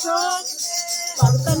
గోస్తే పంతన